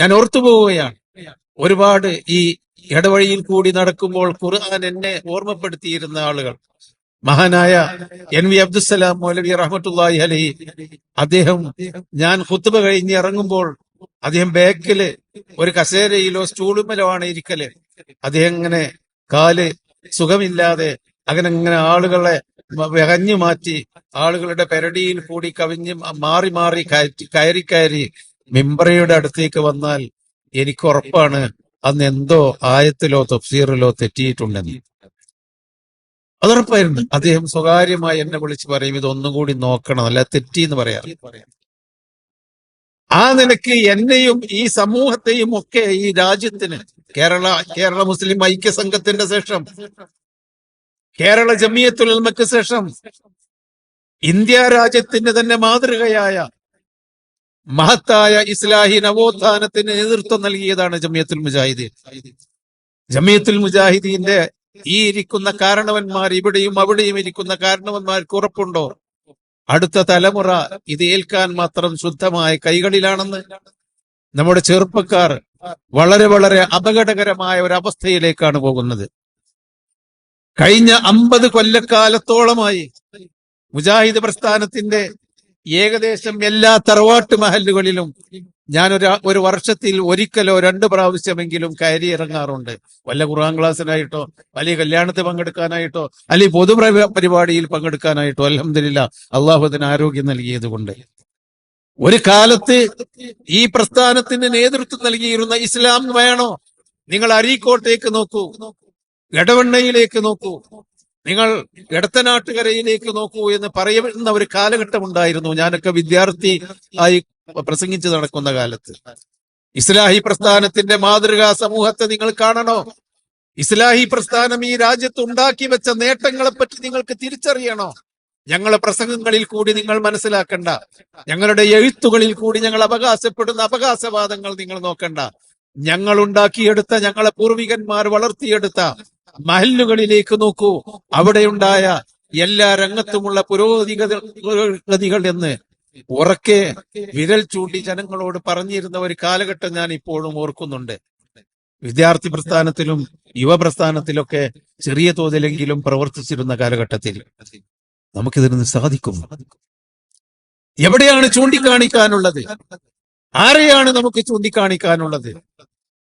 ഞാൻ ഓർത്തു പോവുകയാണ്. ഒരുപാട് ഈ ഇടവഴിയിൽ കൂടി നടക്കുമ്പോൾ ഖുർആൻ എന്നെ ഓർമ്മപ്പെടുത്തിയിരുന്ന ആളുകൾ. മഹാനായ എൻ വി അബ്ദുസലാം മൗലവി റഹ്മത്തുള്ളാഹി അലൈഹി. അദ്ദേഹം ഞാൻ ഖുത്ബ കഴിഞ്ഞ് ഇറങ്ങുമ്പോൾ അദ്ദേഹം ബാക്കിൽ ഒരു കസേരയിലോ സ്റ്റൂളുമലോ ആണ് ഇരിക്കൽ. അദ്ദേഹം ഇങ്ങനെ കാൽ സുഖമില്ലാതെ അങ്ങനെ ഇങ്ങനെ ആളുകളെ വകഞ്ഞു മാറ്റി ആളുകളുടെ പെരടിയിൽ കൂടി കവിഞ്ഞ് മാറി മാറി കയറ്റി കയറി കയറി മിംബ്രയുടെ അടുത്തേക്ക് വന്നാൽ എനിക്ക് ഉറപ്പാണ് അന്ന് എന്തോ ആയത്തിലോ തഫ്സീറിലോ തെറ്റിയിട്ടുണ്ടെന്ന്. അതുറപ്പായിരുന്നു. അദ്ദേഹം സ്വകാര്യമായി എന്നെ വിളിച്ച് പറയും ഇതൊന്നും കൂടി നോക്കണം. അല്ല തെറ്റി എന്ന് പറയാം. ആ നിലയ്ക്ക് എന്നെയും ഈ സമൂഹത്തെയും ഒക്കെ ഈ രാജ്യത്തിന് കേരള കേരള മുസ്ലിം ഐക്യ സംഘത്തിന്റെ ശേഷം കേരള ജമിയത്തുലമയ്ക്ക് ശേഷം ഇന്ത്യ രാജ്യത്തിന്റെ തന്നെ മാതൃകയായ മഹത്തായ ഇസ്ലാഹി നവോത്ഥാനത്തിന് നേതൃത്വം നൽകിയതാണ് ജമിയത്തുൽ മുജാഹിദീൻ. ജമിയത്തുൽ മുജാഹിദീന്റെ ഈ ഇരിക്കുന്ന കാരണവന്മാർ ഇവിടെയും അവിടെയും ഇരിക്കുന്ന കാരണവന്മാർക്ക് ഉറപ്പുണ്ടോ? അടുത്ത തലമുറ ഇത് ഏൽക്കാൻ മാത്രം ശുദ്ധമായ കൈകളിലാണെന്ന് നമ്മുടെ ചെറുപ്പക്കാർ വളരെ വളരെ അപകടകരമായ ഒരു അവസ്ഥയിലേക്കാണ് പോകുന്നത്. കഴിഞ്ഞ അമ്പത് കൊല്ലക്കാലത്തോളമായി മുജാഹിദ് പ്രസ്ഥാനത്തിന്റെ ഏകദേശം എല്ലാ തറവാട്ട് മഹലുകളിലും ഞാൻ ഒരു ഒരു വർഷത്തിൽ ഒരിക്കലോ രണ്ട് പ്രാവശ്യമെങ്കിലും കയറി ഇറങ്ങാറുണ്ട്. വല്ല ഖുർആൻ ക്ലാസ്സിനായിട്ടോ വലിയ കല്യാണത്തിൽ പങ്കെടുക്കാനായിട്ടോ അല്ലെങ്കിൽ പൊതു പരിപാടിയിൽ പങ്കെടുക്കാനായിട്ടോ അലഹമില്ല അള്ളാഹുദിന് ആരോഗ്യം നൽകിയത് കൊണ്ട് ഒരു കാലത്ത് ഈ പ്രസ്ഥാനത്തിന് നേതൃത്വം നൽകിയിരുന്ന ഇസ്ലാം വേണോ? നിങ്ങൾ അരീക്കോട്ടേക്ക് നോക്കൂ എടവണ്ണയിലേക്ക് നോക്കൂ. നിങ്ങൾ ഇടത്തനാട്ടുകരയിലേക്ക് നോക്കൂ എന്ന് പറയുന്ന ഒരു കാലഘട്ടം ഉണ്ടായിരുന്നു ഞാനൊക്കെ വിദ്യാർത്ഥി ആയി പ്രസംഗിച്ചു നടക്കുന്ന കാലത്ത്. ഇസ്ലാഹി പ്രസ്ഥാനത്തിന്റെ മാതൃകാ സമൂഹത്തെ നിങ്ങൾ കാണണോ? ഇസ്ലാഹി പ്രസ്ഥാനം ഈ രാജ്യത്ത് ഉണ്ടാക്കി വെച്ച നേട്ടങ്ങളെ പറ്റി നിങ്ങൾക്ക് തിരിച്ചറിയണോ? ഞങ്ങളെ പ്രസംഗങ്ങളിൽ കൂടി നിങ്ങൾ മനസ്സിലാക്കണ്ട. ഞങ്ങളുടെ എഴുത്തുകളിൽ കൂടി ഞങ്ങൾ അവകാശപ്പെടുന്ന അവകാശവാദങ്ങൾ നിങ്ങൾ നോക്കണ്ട. ഞങ്ങൾ ഉണ്ടാക്കിയെടുത്ത ഞങ്ങളെ പൂർവികന്മാർ വളർത്തിയെടുത്ത മഹല്ലുകളിലേക്ക് നോക്കൂ. അവിടെയുണ്ടായ എല്ലാ രംഗത്തുമുള്ള പുരോഗതികൾ എന്ന് ഉറക്കെ വിരൽ ചൂണ്ടി ജനങ്ങളോട് പറഞ്ഞിരുന്ന ഒരു കാലഘട്ടം ഞാൻ ഇപ്പോഴും ഓർക്കുന്നുണ്ട്. വിദ്യാർത്ഥി പ്രസ്ഥാനത്തിലും യുവപ്രസ്ഥാനത്തിലൊക്കെ ചെറിയ തോതിലെങ്കിലും പ്രവർത്തിച്ചിരുന്ന കാലഘട്ടത്തിൽ നമുക്കിതിന് സാധിക്കും എവിടെയാണ് ചൂണ്ടിക്കാണിക്കാനുള്ളത്? ആരെയാണ് നമുക്ക് ചൂണ്ടിക്കാണിക്കാനുള്ളത്?